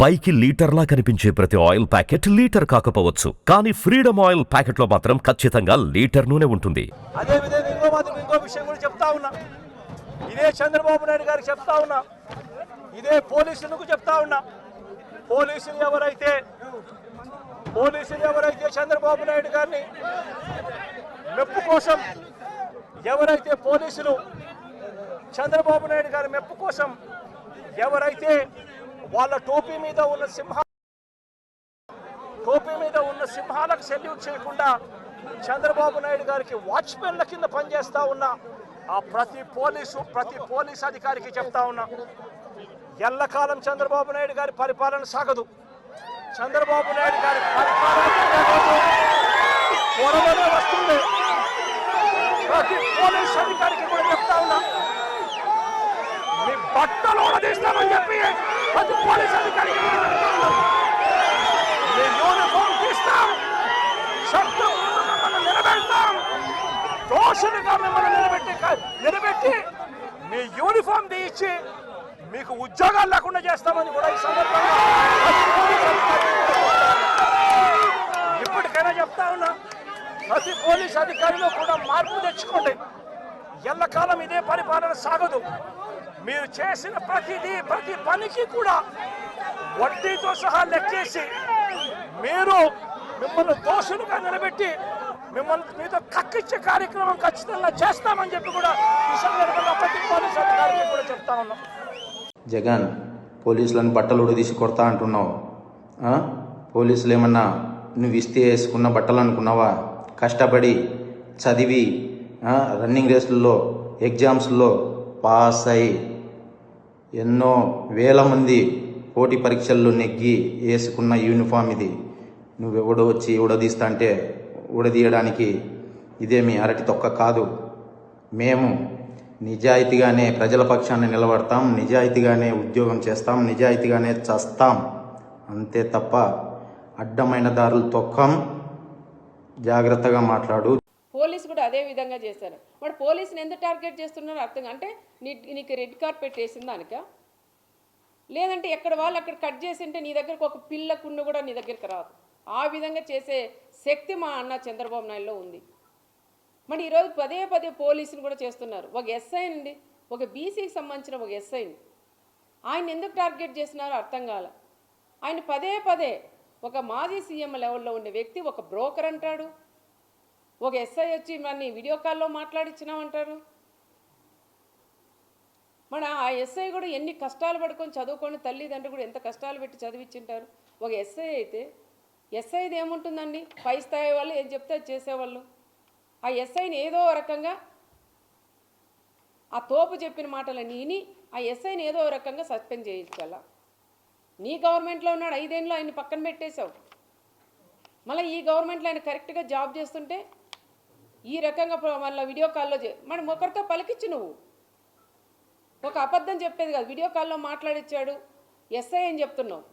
పైకి లీటర్లా కనిపించే ప్రతి ఆయిల్ ప్యాకెట్ లీటర్ కాకపోవచ్చు. కానీ ఫ్రీడమ్ ఆయిల్ ప్యాకెట్లో మాత్రం ఖచ్చితంగా లీటర్ నూనె ఉంటుంది. అదే విధంగా ఇంకో మాత్రం ఇంకో విషయం కూడా చెప్తా ఉన్నా. ఇదే చంద్రబాబు నాయుడు గారికి చెప్తా ఉన్నా. ఇదే పోలీసులకు చెప్తా ఉన్నా. పోలీసులు ఎవరైతే పోలీసులు ఎవరైతే చంద్రబాబు నాయుడు గారిని మెప్పు కోసం ఎవరైతే పోలీసులు చంద్రబాబు నాయుడు గారి మెప్పు కోసం ఎవరైతే వాళ్ళ టోపీ మీద ఉన్న సింహ టోపీ మీద ఉన్న సింహాలకు సెల్యూట్ చేయకుండా చంద్రబాబు నాయుడు గారికి వాచ్మెన్ల కింద పనిచేస్తా ఉన్న ఆ ప్రతి పోలీసు ప్రతి పోలీస్ అధికారికి చెప్తా ఉన్నా ఎల్లకాలం చంద్రబాబు నాయుడు గారి పరిపాలన సాగదు. చంద్రబాబు నాయుడు గారి పరిపాలన వస్తుంది. ప్రతి పోలీస్ అధికారికి కూడా చెప్తా ఉన్నా మీ బట్టలు తీస్తామని చెప్పి పోలీస్ అధికారి. మీ యూనిఫామ్ తీస్తాం చట్టం ముందు మిమ్మల్ని నిలబెడతాం. దోషులుగా మిమ్మల్ని నిలబెట్టి నిలబెట్టి మీ యూనిఫామ్ తీయించి మీకు ఉద్యోగాలు లేకుండా చేస్తామని కూడా ఈ సందర్భంగా ఇప్పటికైనా చెప్తా ఉన్నా ప్రతి పోలీస్ అధికారిలో కూడా మార్పు తెచ్చుకోండి. ఎల్లకాలం ఇదే పరిపాలన సాగదు. మీరు చేసిన ప్రతిదీ ప్రతి పనికి కూడా వడ్డీతో సహా లెక్కేసి మీరు మిమ్మల్ని దోషులుగా నిలబెట్టి మిమ్మల్ని మీతో కక్కిచ్చే కార్యక్రమం ఖచ్చితంగా చేస్తామని చెప్పి కూడా ఈ సందర్భంగా ప్రతి పోలీస్ అధికారికి కూడా చెప్తా ఉన్నాం. జగన్ పోలీసులను బట్టలు ఉడదీసి కొడతా అంటున్నావు. పోలీసులు ఏమన్నా నువ్వు ఇస్తే వేసుకున్న బట్టలు అనుకున్నావా? కష్టపడి చదివి రన్నింగ్ రేసుల్లో ఎగ్జామ్స్లో పాస్ అయ్యి ఎన్నో వేల మంది పోటీ పరీక్షల్లో నెగ్గి వేసుకున్న యూనిఫామ్ ఇది. నువ్వెవడో వచ్చి ఉడదీస్తా అంటే ఉడదీయడానికి ఇదేమి అరటి తొక్క కాదు. మేము నిజాయితీగానే ప్రజల పక్షాన్ని నిలబడతాం నిజాయితీగానే ఉద్యోగం చేస్తాం నిజాయితీగానే చస్తాం. అంతే తప్ప అడ్డమైన దారులు తొక్కం. జాగ్రత్తగా మాట్లాడు. కూడా అదే విధంగా చేశారు. మరి పోలీసుని ఎందుకు టార్గెట్ చేస్తున్నారో అర్థం అంటే నీ నీకు రెడ్ కార్పెట్ వేసిన దానిక లేదంటే ఎక్కడ వాళ్ళు అక్కడ కట్ చేసి ఉంటే నీ దగ్గరకు ఒక పిల్ల కుండు కూడా నీ దగ్గరికి రాదు. ఆ విధంగా చేసే శక్తి మా అన్న చంద్రబాబు నాయుడులో ఉంది. మరి ఈరోజు పదే పదే పోలీసులు కూడా చేస్తున్నారు. ఒక ఎస్ఐ అండి. ఒక బీసీకి సంబంధించిన ఒక ఎస్ఐని ఆయన ఎందుకు టార్గెట్ చేస్తున్నారో అర్థం కాల. ఆయన పదే పదే ఒక మాజీ సీఎం లెవెల్లో ఉండే వ్యక్తి ఒక బ్రోకర్ అంటాడు. ఒక ఎస్ఐ వచ్చి మరి వీడియో కాల్లో మాట్లాడించినామంటారు మన ఆ ఎస్ఐ కూడా ఎన్ని కష్టాలు పడుకొని చదువుకొని తల్లిదండ్రులు కూడా ఎంత కష్టాలు పెట్టి చదివించింటారు ఒక ఎస్ఐ అయితే ఎస్ఐది ఏముంటుందండి? పై స్థాయి వాళ్ళు ఏం చెప్తే అది చేసేవాళ్ళు. ఆ ఎస్ఐని ఏదో రకంగా ఆ తోపు చెప్పిన మాటలు నేని ఆ ఎస్ఐని ఏదో రకంగా సస్పెండ్ చేయించాల. నీ గవర్నమెంట్లో ఉన్నాడు ఐదేళ్ళు ఆయన పక్కన పెట్టేశావు. మళ్ళీ ఈ గవర్నమెంట్లో ఆయన కరెక్ట్గా జాబ్ చేస్తుంటే ఈ రకంగా మళ్ళీ వీడియో కాల్లో చే మనం ఒకరితో పలికిచ్చు నువ్వు. ఒక అబద్ధం చెప్పేది కాదు. వీడియో కాల్లో మాట్లాడిచ్చాడు ఎస్ఐ అని చెప్తున్నావు.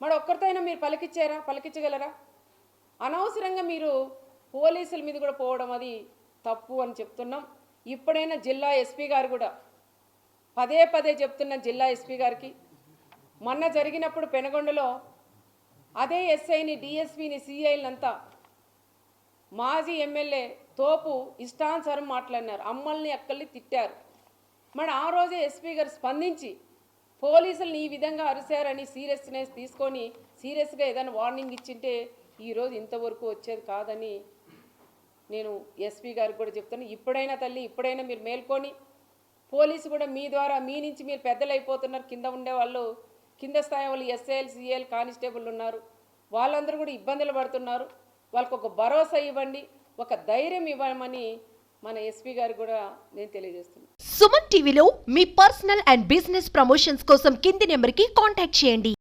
మరి ఒక్కరితో అయినా మీరు పలికిచ్చారా? పలికించగలరా? అనవసరంగా మీరు పోలీసుల మీద కూడా పోవడం అది తప్పు అని చెప్తున్నాం. ఇప్పుడైనా జిల్లా ఎస్పీ గారు కూడా పదే పదే చెప్తున్న జిల్లా ఎస్పీ గారికి మొన్న జరిగినప్పుడు పెనగొండలో అదే ఎస్ఐని డిఎస్పీని సిఐలంతా మాజీ ఎమ్మెల్యే తోపు ఇష్టానుసారం మాట్లాడినారు. అమ్మల్ని అక్కల్ని తిట్టారు. మరి ఆ రోజే ఎస్పీ గారు స్పందించి పోలీసులను ఈ విధంగా అరిశారని సీరియస్నెస్ తీసుకొని సీరియస్గా ఏదైనా వార్నింగ్ ఇచ్చింటే ఈరోజు ఇంతవరకు వచ్చేది కాదని నేను ఎస్పీ గారికి కూడా చెప్తాను ఇప్పుడైనా తల్లి ఇప్పుడైనా మీరు మేల్కొని పోలీసు కూడా మీ ద్వారా మీ నుంచి మీరు పెద్దలు అయిపోతున్నారు కింద ఉండే వాళ్ళు కింద స్థాయి వాళ్ళు ఎస్ఐఎల్ సిఎల్ కానిస్టేబుల్ ఉన్నారు. వాళ్ళందరూ కూడా ఇబ్బందులు పడుతున్నారు. వాళ్ళకు ఒక భరోసా ఇవ్వండి. ఒక ధైర్యం ఇవ్వమని మన ఎస్పీ గారు కూడా నేను తెలియజేస్తున్నాను. సుమన్ టీవీలో మీ పర్సనల్ అండ్ బిజినెస్ ప్రమోషన్స్ కోసం కింది నెంబర్కి కాంటాక్ట్ చేయండి.